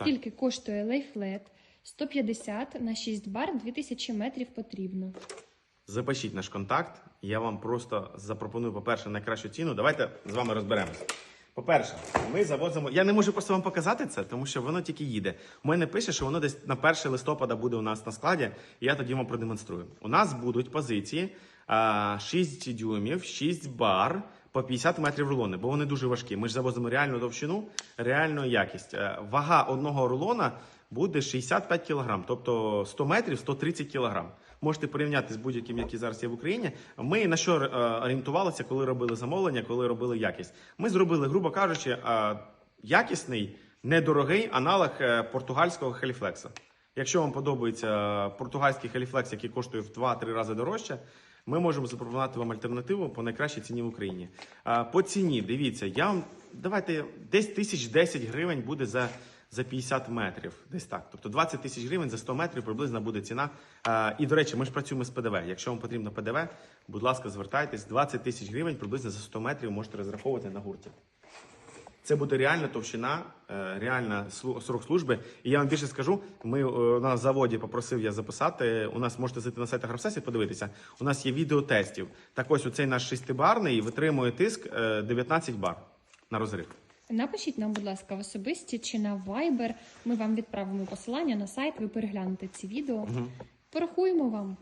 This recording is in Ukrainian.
Скільки коштує лейфлет? 150 на 6 бар 2000 метрів потрібно. Запишіть наш контакт. Я вам просто запропоную, по-перше, найкращу ціну. Давайте з вами розберемося. По-перше, ми завозимо. Я не можу просто вам показати це, тому що воно тільки їде. У мене пише, що воно десь на 1 листопада буде у нас на складі, і я тоді вам продемонструю. У нас будуть позиції а, 6 дюймів, 6 бар по 50 метрів рулони, бо вони дуже важкі. Ми ж завозимо реальну товщину, реальну якість. Е, Вага одного рулона буде 65 кг, тобто 100 метрів 130 кг. Можете порівняти з будь-яким, який зараз є в Україні. Ми на що е, орієнтувалися, коли робили замовлення, коли робили якість. Ми зробили, грубо кажучи, е, якісний, недорогий аналог португальського хеліфлекса. Якщо вам подобається португальський хеліфлекс, який коштує в 2-3 рази дорожче, ми можемо запропонувати вам альтернативу по найкращій ціні в Україні. По ціні, дивіться, я вам давайте десь тисяч 10 гривень буде за, за 50 метрів. Десь так. Тобто 20 тисяч гривень за 100 метрів приблизно буде ціна. І до речі, ми ж працюємо з ПДВ. Якщо вам потрібно ПДВ, будь ласка, звертайтесь. 20 тисяч гривень приблизно за 100 метрів можете розраховувати на гурті. Це буде реальна товщина, е, реальна срок служби. І я вам більше скажу, ми е, на заводі попросив я записати. У нас можете зайти на сайт Агросесі, подивитися. У нас є відео тестів. Так ось оцей наш шестибарний витримує тиск е, 19 бар на розрив. Напишіть нам, будь ласка, в особисті чи на Viber. Ми вам відправимо посилання на сайт, ви переглянете ці відео. Порахуємо вам.